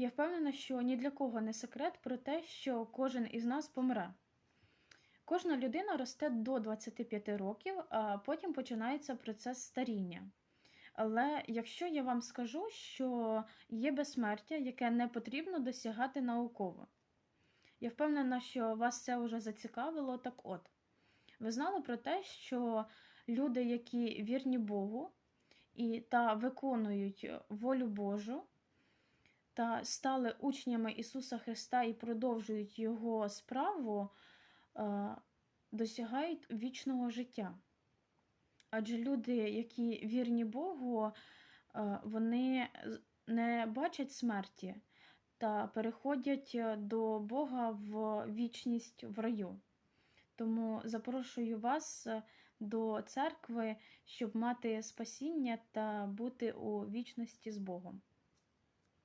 Я впевнена, що ні для кого не секрет про те, що кожен із нас помре. Кожна людина росте до 25 років, а потім починається процес старіння. Але якщо я вам скажу, що є безсмертя, яке не потрібно досягати науково, я впевнена, що вас це вже зацікавило. Так от, ви знали про те, що люди, які вірні Богу і та виконують волю Божу, та стали учнями Ісуса Христа і продовжують Його справу, е, досягають вічного життя. Адже люди, які вірні Богу, е, вони не бачать смерті та переходять е, до Бога в вічність в раю. Тому запрошую вас до церкви, щоб мати спасіння та бути у вічності з Богом.